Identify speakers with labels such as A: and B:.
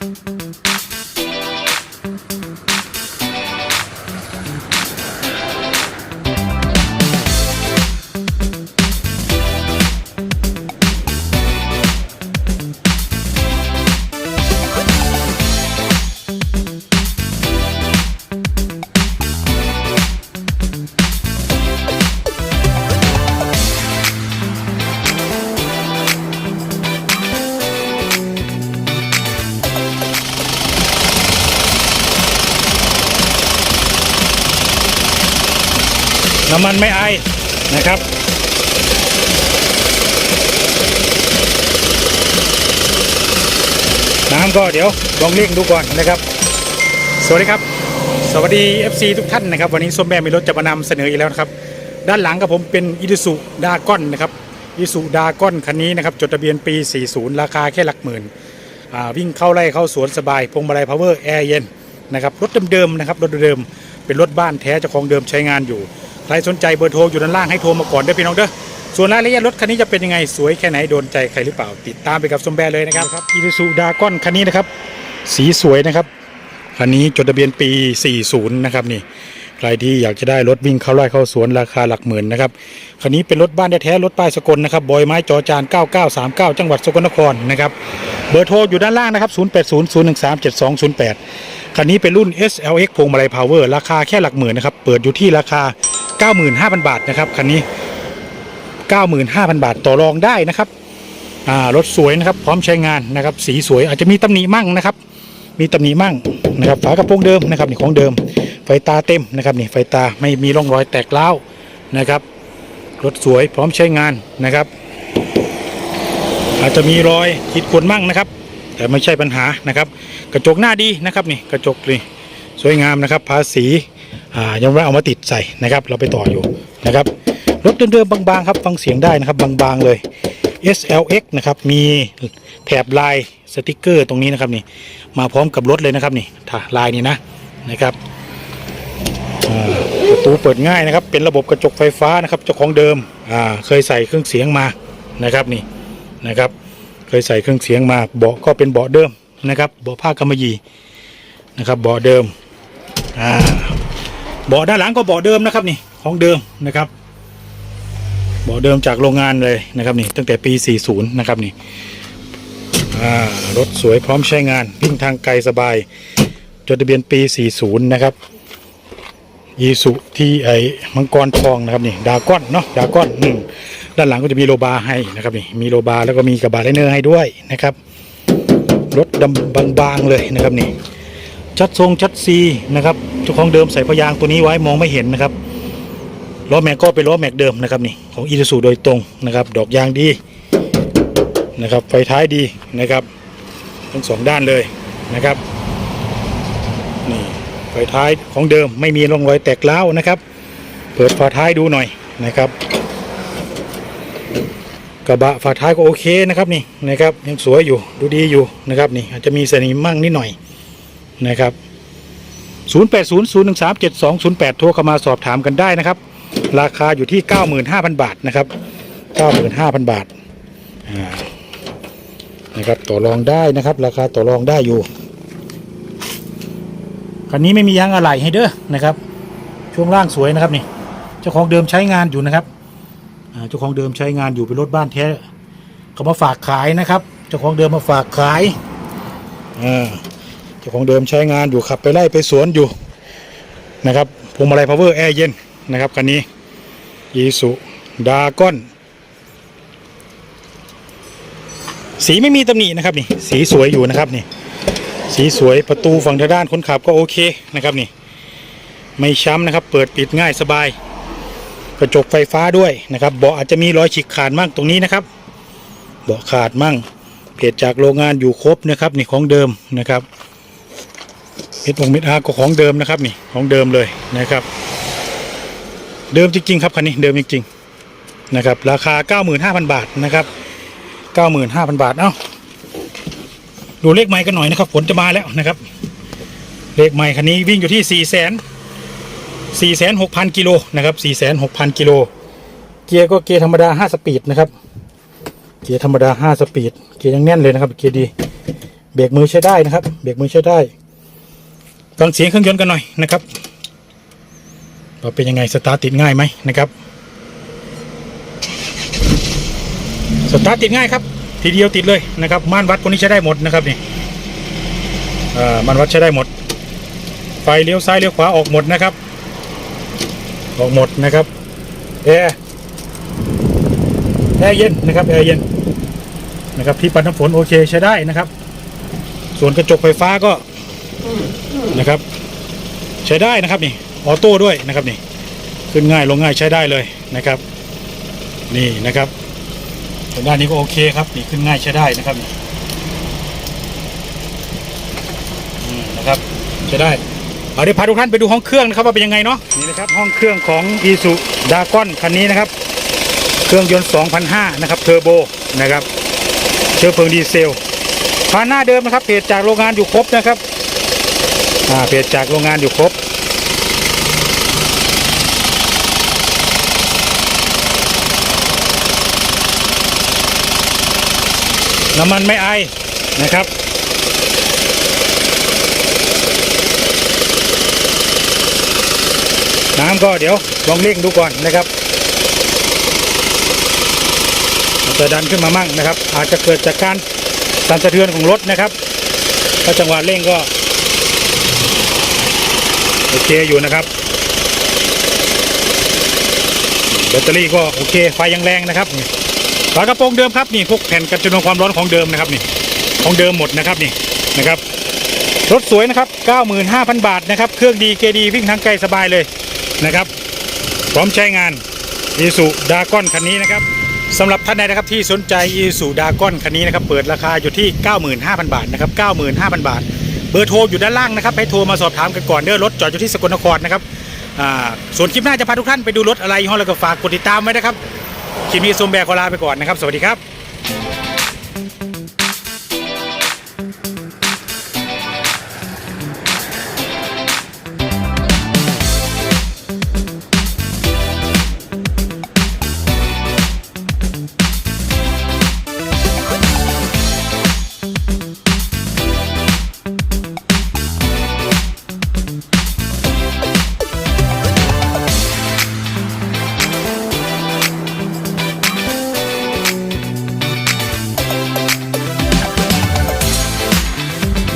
A: Thank you. น้ำมันไม่ไอนะครับ น้ำก็เดี๋ยวลองเร่งดูก่อนนะครับ สวัสดีครับ สวัสดี FC ทุกท่านนะครับ วันนี้ส้มแม่มีรถจะมานำเสนออีกแล้วนะครับ ด้านหลังกับผมเป็นอิ u สุดาก้อนนะครับอิสุดาก้อนคันนี้นะครับ จดทะเบียนปี 40 ราคาแค่หลักหมื่นวิ่งเข้าไร่เข้าสวนสบายพวงมาลัยพาวเวอร์แอร์เย็นนะครับรถเดิมๆนะครับรถเดิมเป็นรถบ้านแท้เจ้าของเดิมใช้งานอยู่ ครสนใจเบอร์โทรอยู่ด้านล่างให้โทรมาก่อนเด้อพี่น้องเด้อส่วนรายละเอียดรถคันนี้จะเป็นยังไงสวยแค่ไหนโดนใจใครหรือเปล่า ติดตามไปกับสมแบร์เลยนะครับอีซูซูดากอนคันนี้นะครับ สีสวยนะครับคันนี้จดทะเบียนปี 40 นะครับนี่ใครที่อยากจะได้รถวิ่งเข้าไร่เข้าสวนราคาหลักหมื่นนะครับคันนี้เป็นรถบ้านแท้ๆรถป้ายสกลนะครับบอยไม้จอจาน 9939 จังหวัดสกลนครนะครับเบอร์โทรอยู่ด้านล่างนะครับ0800137208คันนี้เป็นรุ่น SLX พวงมาลัยพาวเวอร์ราคาแค่หลักหมื่นนะครับเปิดอยู่ที่ราคา 95,000 บาทนะครับคันนี้ 95,000 บาทต่อรองได้นะครับอ่ารถสวยนะครับพร้อมใช้งานนะครับ สีสวยอาจจะมีตำหนิมั่งนะครับ มีตำหนิมั่งนะครับ ฝากระโปรงเดิมนะครับนี่ของเดิม ไฟตาเต็มนะครับนี่ไฟตาไม่มีร่องรอยแตกร้านะครับรถสวยพร้อมใช้งานนะครับ อาจจะมีรอยขีดข่วนมั่งนะครับ แต่ไม่ใช่ปัญหานะครับ กระจกหน้าดีนะครับนี่กระจกนี่สวยงามนะครับภาษี ยังไม่เอามาติดใส่นะครับ เราไปต่ออยู่นะครับรถเดิมๆบางๆครับฟังเสียงได้นะครับบางๆเลย SLX นะครับมีแถบลายสติกเกอร์ตรงนี้นะครับนี่มาพร้อมกับรถเลยนะครับนี่ถ้าลายนี้นะนะครับประตูเปิดง่ายนะครับ เป็นระบบกระจกไฟฟ้านะครับเจ้าของเดิมอ่าเคยใส่เครื่องเสียงมานะครับนี่นะครับ เคยใส่เครื่องเสียงมาเบาะก็เป็นเบาะเดิมนะครับเบาะผ้ากำมะหยี่นะครับเบาะเดิมอ่า บาะด้านหลังก็เบาะเดิมนะครับนี่ของเดิมนะครับเบาะเดิมจากโรงงานเลยนะครับนี่ตั้งแต่ปี 40 นะครับนี่รถสวยพร้อมใช้งานวิ่งทางไกลสบาย จดทะเบียนปี 40 นะครับยีสุที่ไอ้มังกรทองนะครับนี่ดาก้อนเนาะดาก้อนอืมด้านหลังก็จะมีโลบาให้นะครับนี่มีโลบาแล้วก็มีกระบะไลเนอร์ให้ด้วยนะครับรถดำบางๆเลยนะครับนี่ชัดทรงชัดซีนะครับ จ้าของเดิมใส่พยางตัวนี้ไว้มองไม่เห็นนะครับล้อแม็กก็เป็นล้อแม็กเดิมนะครับนี่ของอี u ูโดยตรงนะครับ ดอกยางดีนะครับไฟท้ายดีนะครับทั้งสองด้านเลยนะครับนี่ไฟท้ายของเดิมไม่มีร่องรอยแตกร้าวนะครับ เปิดฝาท้ายดูหน่อยนะครับ กระบะฝาท้ายก็โอเคนะครับนี่นะครับยังสวยอยู่ดูดีอยู่นะครับนี่อาจจะมีสนิมมั่งนิดหน่อยนะครับ 0800137208 โทรเข้ามาสอบถามกันได้นะครับ ราคาอยู่ที่ 95,000 บาทนะครับ 95,000 บาทนะครับต่อรองได้นะครับ ราคาต่อรองได้อยู่คันนี้ไม่มียางอะไหล่ให้เด้อนะครับ ช่วงล่างสวยนะครับนี่เจ้าของเดิมใช้งานอยู่นะครับเจ้าของเดิมใช้งานอยู่เป็นรถบ้านแท้เขามาฝากขายนะครับ เจ้าของเดิมมาฝากขายอ่า เจ้าของเดิมใช้งานอยู่ขับไปไล่ไปสวนอยู่นะครับพวงมาลัยพาวเวอร์แอร์เย็นนะครับคันนี้ยีสุดากอนสีไม่มีตำหนินะครับนี่สีสวยอยู่นะครับนี่สีสวยประตูฝั่งทางด้านคนขับก็โอเคนะครับนี่ไม่ช้ำนะครับ เปิดปิดง่ายสบาย กระจกไฟฟ้าด้วยนะครับเบาะอาจจะมีรอยฉีกขาดมั่งตรงนี้นะครับเบาะขาดมั่งเปลี่ยนจากโรงงานอยู่ครบนะครับนี่ของเดิมนะครับ เม็ดองเม็ดอาร์ก็ของเดิมนะครับนี่ของเดิมเลยนะครับ เดิมจริงๆครับคันนี้เดิมจริงๆนะครับ ราคา 95,000 บาทนะครับ 95,000 บาทเอ้าดูเลขไม้กันหน่อยนะครับผลจะมาแล้วนะครับ เลขไม้คันนี้วิ่งอยู่ที่ 4 0 0 0 0 4 6 0 0 0กิโลนะครับ4 6 0 0 0กิโลเกียร์ก็เกียร์ธรรมดา 5 สปีดนะครับ เกียร์ธรรมดา 5 สปีด เกียร์ยังแน่นเลยนะครับ เกียร์ดี เบรกมือใช้ได้นะครับ เบรกมือใช้ได้ ฟังเสียงเครื่องยนต์กันหน่อยนะครับว่าเป็นยังไงสตาร์ทติดง่ายไหมนะครับสตาร์ทติดง่ายครับ ทีเดียวติดเลยนะครับม่านวัดคนนี้ใช้ได้หมดนะครับนี่ม่านวัดใช้ได้หมด ไฟเลี้ยวซ้ายเลี้ยวขวาออกหมดนะครับ ออกหมดนะครับแอร์แอร์เย็นนะครับแอร์เย็นนะครับที่ปัดน้ำฝนโอเคใช้ได้นะครับ ส่วนกระจกไฟฟ้าก็ นะครับ ใช้ได้นะครับนี่ออโต้ด้วยนะครับนี่ขึ้นง่ายลงง่ายใช้ได้เลยนะครับ นี่นะครับทางด้านนี้ก็โอเคครับนี่ขึ้นง่ายใช้ได้นะครับนี่นะครับใช้ได้เอาเดี๋ยวพาทุกท่านไปดูห้องเครื่องนะครับว่าเป็นยังไงเนาะนี่นะครับห้องเครื่องของ i s u d a g o n คันนี้นะครับ เครื่องยนต์2,500นะครับเทอร์โบนะครับเชื้อเพลิงดีเซลพาหน้าเดิมนะครับเพจจากโรงงานอยู่ครบนะครับ อ่าเพจจากโรงงานอยู่ครบน้ำมันไม่ไอนะครับ น้ำก็เดี๋ยวลองเร่งดูก่อนนะครับจะดันขึ้นมามั่งนะครับ อาจจะเกิดจากการสั่นสะเทือนของรถนะครับถ้าจังหวะเร่งก็ โอเคอยู่นะครับ แบตเตอรี่ก็โอเคไฟยังแรงนะครับฝากระโปรงเดิมครับนี่พวกแผ่นกันจำนวนความร้อนของเดิมนะครับนี่ของเดิมหมดนะครับนี่นะครับรถสวยนะครับ 95,000 บาทนะครับ เครื่องดีเกดีวิ่งทางไกลสบายเลยนะครับ พร้อมใช้งานอีสุดากอนคันนี้นะครับสำหรับท่านใดนะครับที่สนใจอีสุดากอนคันนี้นะครับ เปิดราคาอยู่ที่ 95,000 บาทนะครับ 95,000 บาท เบอร์โทรอยู่ด้านล่างนะครับให้โทรมาสอบถามกันก่อนเด้อรถจอดอยู่ที่สกลนครนะครับส่วนคลิปหน้าจะพาทุกท่านไปดูรถอะไรห้อแล้วก็ฝากกดติดตามไว้นะครับคลิปนี้ซูมแบกขอลาไปก่อนนะครับ สวัสดีครับ